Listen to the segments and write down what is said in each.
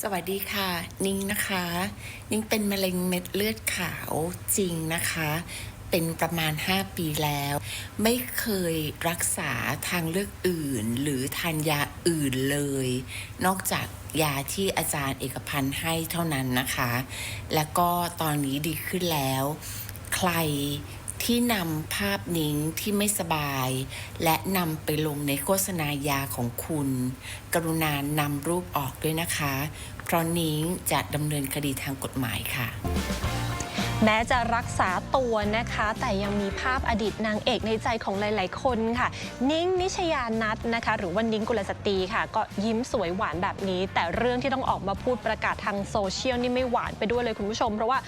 สวัสดีค่ะ นิ้งนะคะ นิ้งเป็นมะเร็งเม็ดเลือดขาวจริงนะคะ เป็นประมาณ 5 ปีแล้ว ไม่เคยรักษาทางเลือกอื่น หรือทานยาอื่นเลย นอกจากยาที่อาจารย์เอกพันธ์ให้เท่านั้นนะคะ แล้วก็ตอนนี้ดีขึ้นแล้ว ใคร ที่นำภาพนิ้งที่ไม่สบาย และนำไปลงในโฆษณายาของคุณ กรุณานำรูปออกด้วยนะคะ เพราะนิ้งจะดำเนินคดีทางกฎหมายค่ะ แม้จะรักษาตัวนะคะ แต่ยังมีภาพอดีตนางเอกในใจของหลาย ๆ คนค่ะ นิ้งนิชยานัทนะคะ หรือว่านิ้งกุลสตรีค่ะ ก็ยิ้มสวยหวานแบบนี้ แต่เรื่องที่ต้องออกมาพูดประกาศทางโซเชียลนี่ไม่หวานไปด้วยเลยคุณผู้ชม เพราะว่า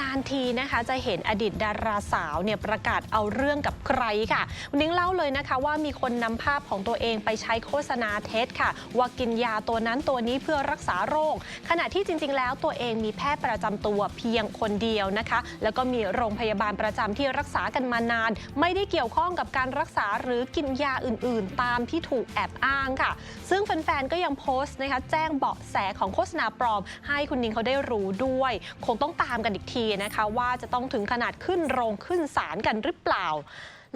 นาน ๆ ทีนะคะ จะเห็นอดีตดาราสาวเนี่ยประกาศเอาเรื่องกับใครค่ะนิ้งเล่าเลยนะคะว่ามีคนนำภาพของตัวเองไปใช้โฆษณาเท็จค่ะ ว่ากินยาตัวนั้นตัวนี้เพื่อรักษาโรค ขณะที่จริง ๆ แล้วตัวเองมีแพทย์ประจำตัวเพียงคนเดียวนะคะแล้วก็มีโรงพยาบาลประจำที่รักษากันมานาน ไม่ได้เกี่ยวข้องกับการรักษาหรือกินยาอื่น ๆ ตามที่ถูกแอบอ้างค่ะ ซึ่งแฟนๆก็ยังโพสต์นะคะแจ้งเบาะแสของโฆษณาปลอม ให้คุณนิงเขาได้รู้ด้วย คงต้องตามกันอีกทีนะคะ ว่าจะต้องถึงขนาดขึ้นโรงขึ้นศาลกันหรือเปล่า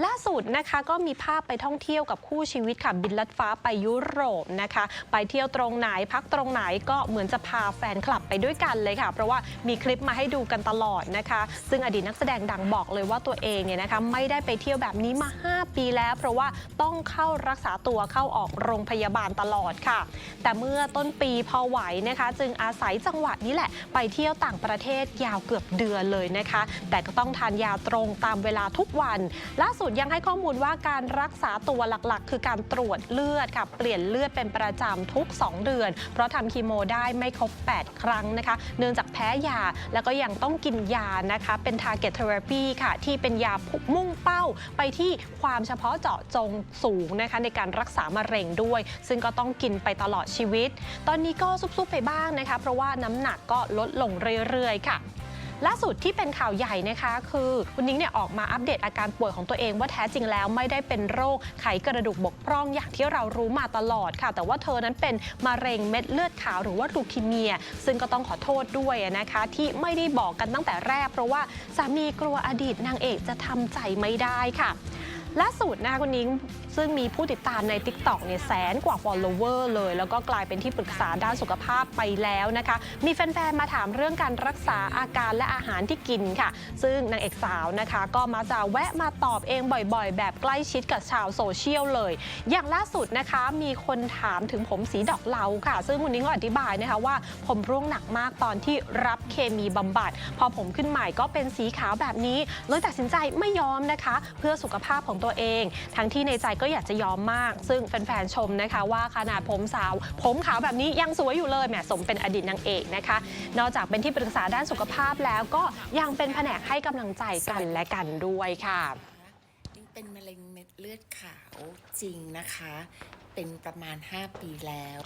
ล่าสุดนะคะก็มีภาพไปท่องเที่ยวกับคู่ชีวิตค่ะบินลัดฟ้าไปยุโรปนะคะ ไปเที่ยวตรงไหนพักตรงไหนก็เหมือนจะพาแฟนคลับไปด้วยกันเลยค่ะ เพราะว่ามีคลิปมาให้ดูกันตลอดนะคะ ซึ่งอดีตนักแสดงดังบอกเลยว่าตัวเองเนี่ยนะคะไม่ได้ไปเที่ยวแบบนี้มา 5 ปีแล้ว เพราะว่าต้องเข้ารักษาตัวเข้าออกโรงพยาบาลตลอดค่ะ แต่เมื่อต้นปีพอไหวนะคะ จึงอาศัยจังหวะนี้แหละ ไปเที่ยวต่างประเทศยาวเกือบเดือนเลยนะคะ แต่ก็ต้องทานยาตรงตามเวลาทุกวันล่าสุดยังให้ข้อมูลว่าการรักษาตัวหลักๆ คือการตรวจเลือดค่ะเปลี่ยนเลือดเป็นประจำทุก 2 เดือน เพราะทำคีโมได้ไม่ครบ 8 ครั้งนะคะ เนื่องจากแพ้ยาแล้วก็ยังต้องกินยานะคะ เป็น target therapy ค่ะ ที่เป็นยามุ่งเป้าไปที่ความเฉพาะเจาะจงสูงนะคะในการรักษามะเร็งด้วย ซึ่งก็ต้องกินไปตลอดชีวิต ตอนนี้ก็ซุบๆไปบ้างนะคะ เพราะว่าน้ำหนักก็ลดลงเรื่อยๆ ค่ะ ล่าสุดที่เป็นข่าวใหญ่นะคะ คือคุณนิ้งเนี่ยออกมาอัปเดตอาการป่วยของตัวเองว่าแท้จริงแล้วไม่ได้เป็นโรคไขกระดูกบกพร่องอย่างที่เรารู้มาตลอดค่ะ แต่ว่าเธอนั้นเป็นมะเร็งเม็ดเลือดขาวหรือว่าลูคีเมีย ซึ่งก็ต้องขอโทษด้วยนะคะ ที่ไม่ได้บอกกันตั้งแต่แรก เพราะว่าสามีกลัวอดีตนางเอกจะทำใจไม่ได้ค่ะ ล่าสุดนะคะคุณนิ้งซึ่งมีผู้ติดตามใน t ิ k t o k เนี่ยแสนกว่า follower เลย แล้วก็กลายเป็นที่ปรึกษาด้านสุขภาพไปแล้วนะคะ มีแฟนๆ มาถามเรื่องการรักษาอาการและอาหารที่กินค่ะ ซึ่งนางเอกสาวนะคะ ก็มาจะแวะมาตอบเองบ่อยๆ แบบใกล้ชิดกับชาวโซเชียลเลย อย่างล่าสุดนะคะมีคนถามถึงผมสีดอกเหลาค่ะ ซึ่งคุณนิ้งก็อธิบายนะคะว่าผมร่วงหนักมากตอนที่รับเคมีบำบัด พอผมขึ้นใหม่ก็เป็นสีขาวแบบนี้เลยตัดสินใจไม่ยอมนะคะ เพื่อสุขภาพของตัวเอง ทั้งที่ในใจก็อยากจะยอมมาก ซึ่งแฟนๆชมนะคะ ว่าขนาดผมสาว ผมขาวแบบนี้ยังสวยอยู่เลยแหมสมเป็นอดีตนางเอกนะคะ นอกจากเป็นที่ปรึกษาด้านสุขภาพแล้วก็ยังเป็นแผนกให้กำลังใจกันและกันด้วยค่ะนิ้งเป็นมะเร็งเม็ดเลือดขาวจริงนะคะ เป็นประมาณ 5 ปีแล้ว